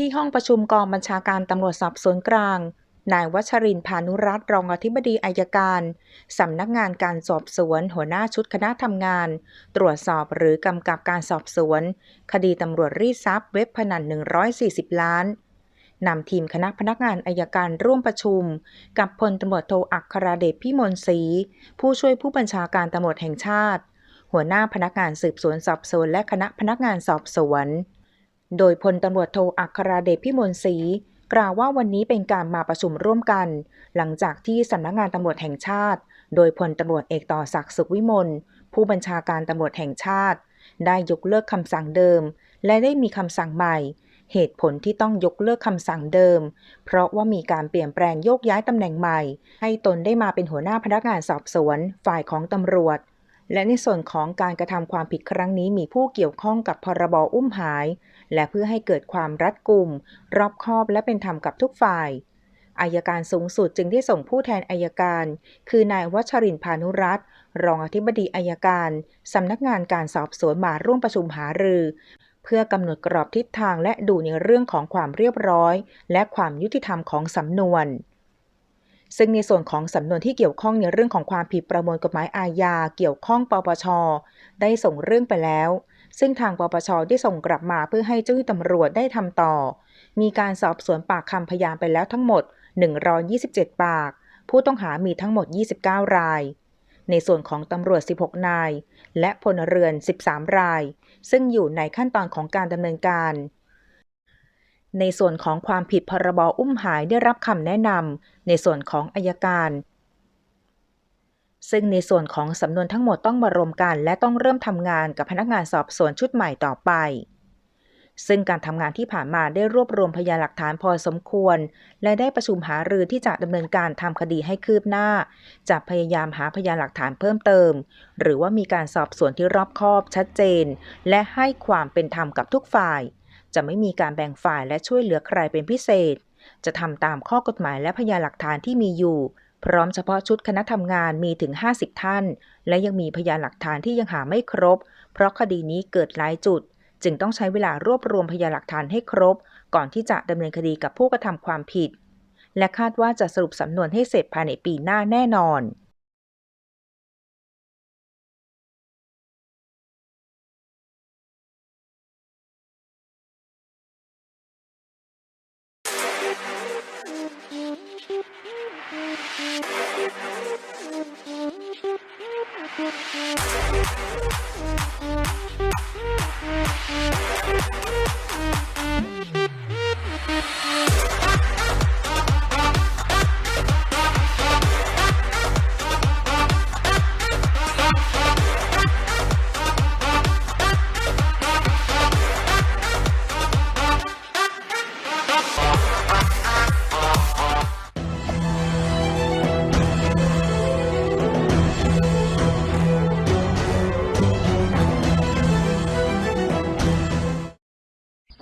ที่ห้องประชุมกองบัญชาการตำรวจสอบสวนกลาง นายวัชรินพานุรัตน์รองอธิบดีอายการ สำนักงานการสอบสวน หัวหน้าชุดคณะทำงาน ตรวจสอบหรือกำกับการสอบสวน คดีตำรวจรีดทรัพย์เว็บพนัน 140 ล้านนำทีมคณะพนักงานอายการร่วมประชุม กับพลตำรวจโทอัครเดชพิมลศรีผู้ช่วยผู้บัญชาการตำรวจแห่งชาติ หัวหน้าพนักงานสืบสวนสอบสวนและคณะพนักงานสอบสวน โดยพลตำรวจโทอัครเดชพิมลศรีกล่าวว่าวันนี้เป็นการมาประชุมร่วมกัน หลังจากที่สำนักงานตำรวจแห่งชาติ โดยพลตำรวจเอกต่อศักดิ์สุขวิมลผู้บัญชาการตำรวจแห่งชาติ ได้ยกเลิกคำสั่งเดิม และได้มีคำสั่งใหม่ เหตุผลที่ต้องยกเลิกคำสั่งเดิม เพราะว่ามีการเปลี่ยนแปลงโยกย้ายตำแหน่งใหม่ ให้ตนได้มาเป็นหัวหน้าพนักงานสอบสวน ฝ่ายของตำรวจ และในส่วนของการกระทำความผิดครั้งนี้มีผู้เกี่ยวข้องกับพรบอุ้มหาย และเพื่อให้เกิดความรัดกุม รอบคอบและเป็นธรรมกับทุกฝ่ายอายการสูงสุดจึงได้ส่งผู้แทนอายการ คือนายวัชรินพานุรัตรองอธิบดีอายการสำนักงานการสอบสวนมาร่วมประชุมหารือ เพื่อกำหนดกรอบทิศทางและดูในเรื่องของความเรียบร้อย และความยุติธรรมของสำนวน ซึ่งในส่วนของสำนวนที่เกี่ยวข้องในเรื่องของความผิดประมวลกฎหมายอาญาเกี่ยวข้องปปช ได้ส่งเรื่องไปแล้ว ซึ่งทางปปชได้ส่งกลับมาเพื่อให้เจ้าหน้าที่ตำรวจได้ทำต่อ มีการสอบสวนปากคำพยานไปแล้วทั้งหมด 127 ปาก ผู้ต้องหามีทั้งหมด 29 ราย ในส่วนของตำรวจ 16 นาย และพลเรือน 13 ราย ซึ่งอยู่ในขั้นตอนของการดำเนินการ ในส่วนของความผิดพรบอุ้มหายได้รับคำแนะนำในส่วนของอายการ ซึ่งในส่วนของสำนวนทั้งหมดต้องมารวมกัน และต้องเริ่มทำงานกับพนักงานสอบสวนชุดใหม่ต่อไป ซึ่งการทำงานที่ผ่านมาได้รวบรวมพยานหลักฐานพอสมควร และได้ประชุมหารือที่จะดำเนินการทำคดีให้คืบหน้า จะพยายามหาพยานหลักฐานเพิ่มเติม หรือว่ามีการสอบสวนที่รอบคอบชัดเจน และให้ความเป็นธรรมกับทุกฝ่าย จะไม่มีการแบ่งฝ่ายและช่วยเหลือใครเป็นพิเศษ จะทำตามข้อกฎหมายและพยานหลักฐานที่มีอยู่ พร้อมเฉพาะชุดคณะทำงานมีถึง 50 ท่าน และยังมีพยานหลักฐานที่ยังหาไม่ครบ เพราะคดีนี้เกิดหลายจุด จึงต้องใช้เวลารวบรวมพยานหลักฐานให้ครบ ก่อนที่จะดำเนินคดีกับผู้กระทำความผิด และคาดว่าจะสรุปสำนวนให้เสร็จภายในปีหน้าแน่นอน ส